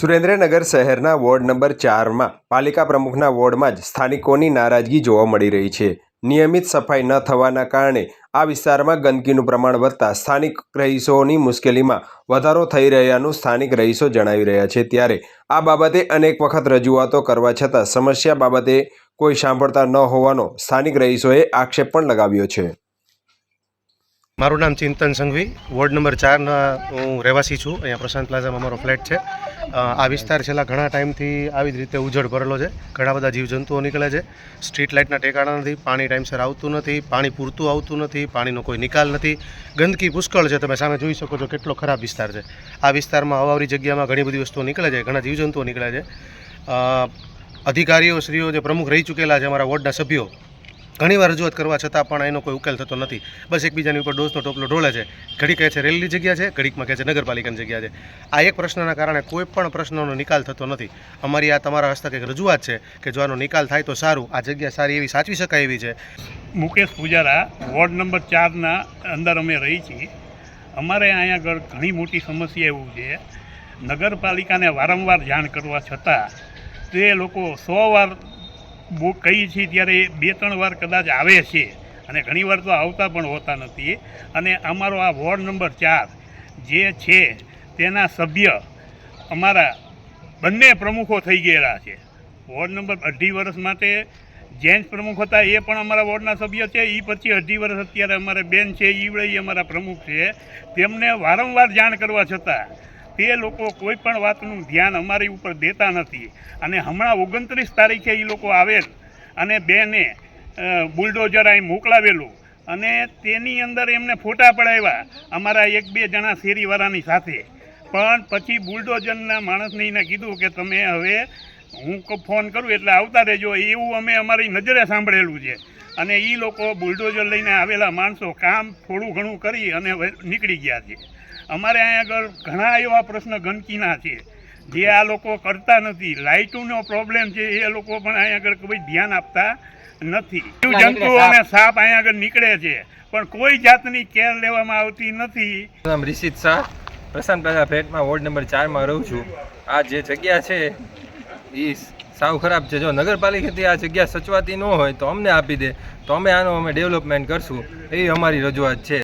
સુરેન્દ્રનગર શહેરના ward number ચારમાં પાલિકા પ્રમુખના વોર્ડમાં જ સ્થાનિકોની નારાજગી જોવા મળી રહી છે. નિયમિત સફાઈ ન થવાના કારણે આ વિસ્તારમાં ગંદકીનું પ્રમાણ વધતા સ્થાનિક રહીશોની મુશ્કેલીમાં વધારો થઈ રહ્યાનું સ્થાનિક રહીશો જણાવી રહ્યા છે. ત્યારે આ બાબતે અનેક વખત રજૂઆતો કરવા છતાં સમસ્યા બાબતે કોઈ સાંભળતા ન હોવાનો સ્થાનિક રહીશોએ આક્ષેપ પણ લગાવ્યો છે. મારું નામ ચિંતન સંઘવી. વોર્ડ નંબર ચારના હું રહેવાસી છું. અહીંયા પ્રશાંત પ્લાઝામાં મારો ફ્લેટ છે. આ વિસ્તાર છેલ્લા ઘણા ટાઈમથી આવી જ રીતે ઉજળ ભરેલો છે. ઘણા બધા જીવજંતુઓ નીકળે છે. સ્ટ્રીટ લાઇટના ટેકાણા નથી, પાણી ટાઈમસર આવતું નથી, પાણી પૂરતું આવતું નથી, પાણીનો કોઈ નિકાલ નથી. ગંદકી પુષ્કળ છે, તમે સામે જોઈ શકો છો કેટલો ખરાબ વિસ્તાર છે. આ વિસ્તારમાં અવાવરી જગ્યામાં ઘણી બધી વસ્તુઓ નીકળે છે, ઘણા જીવજંતુઓ નીકળે છે. અધિકારીઓ, શ્રીઓ જે પ્રમુખ રહી ચૂકેલા છે અમારા વોર્ડના સભ્યો ઘણીવાર રજૂઆત કરવા છતાં પણ એનો કોઈ ઉકેલ થતો નથી. બસ એકબીજાની ઉપર ડોઝનો ટોપલો ઢોળે છે. ઘડી કહે છે, રેલની જગ્યા છે. ઘડીકમાં કહે છે, નગરપાલિકાની જગ્યા છે. આ એક પ્રશ્નના કારણે કોઈ પણ પ્રશ્નનો નિકાલ થતો નથી. અમારી આ તમારા હસ્તક એક રજૂઆત છે કે જો આનો નિકાલ થાય તો સારું. આ જગ્યા સારી એવી સાચવી શકાય એવી છે. મુકેશ પૂજારા, વોર્ડ નંબર ચારના અંદર અમે રહી છીએ. અમારે અહીંયા આગળ ઘણી મોટી સમસ્યા એવું છે. નગરપાલિકાને વારંવાર જાણ કરવા છતાં તે લોકો સો વાર કહીએ છીએ ત્યારે બે ત્રણ વાર કદાચ આવે છે. અને ઘણીવાર તો આવતા પણ હોતા નથી. અને અમારો આ વોર્ડ નંબર ચાર જે છે, તેના સભ્ય અમારા બંને પ્રમુખો થઈ ગયેલા છે. વોર્ડ નંબર અઢી વર્ષ માટે જેન્ટ્સ પ્રમુખ હતા, એ પણ અમારા વોર્ડના સભ્ય છે. એ પછી અઢી વર્ષ અત્યારે અમારે બેન છે એ વડે અમારા પ્રમુખ છે. તેમને વારંવાર જાણ કરવા છતાં તે લોકો કોઈ પણ વાતનું ધ્યાન અમારી ઉપર દેતા નથી. અને હમણાં ઓગણત્રીસ તારીખે એ લોકો આવેલ અને બેને બુલડોઝર અહીં મોકલાવેલું. અને તેની અંદર એમને ફોટા પડાવ્યા અમારા એક બે જણા શેરીવાળાની સાથે. પણ પછી બુલડોઝરના માણસને એને કીધું કે તમે હવે, હું ફોન કરું એટલે આવતા રહેજો, એવું અમે અમારી નજરે સાંભળેલું છે. અને એ લોકો બુલડોઝર લઈને આવેલા માણસો કામ થોડું ઘણું કરી અને નીકળી ગયા છે. અમારે અહીંયા આગળ ઘણા એવા પ્રશ્ન ગંદકીના છે. જે આ લોકો કરતા નથી. લાઇટોનો પ્રોબ્લેમ છે એ લોકો પણ અહીંયા આગળ કોઈ ધ્યાન આપતા નથી. જંતુ અને સાપ. અહીંયા આગળ નીકળે છે. પણ કોઈ જાતની કેર લેવામાં આવતી નથી. નામ રિશિત શાહ. પ્રશાંત પ્લાઝા ફ્લેટમાં વોર્ડ નંબર ચારમાં રહું છું. આ જે જગ્યા છે એ સાવ ખરાબ છે. જો નગરપાલિકાથી આ જગ્યા સચવાતી ન હોય તો અમને આપી દે. તો અમે આનો અમે ડેવલપમેન્ટ કરશું. એવી અમારી રજૂઆત છે.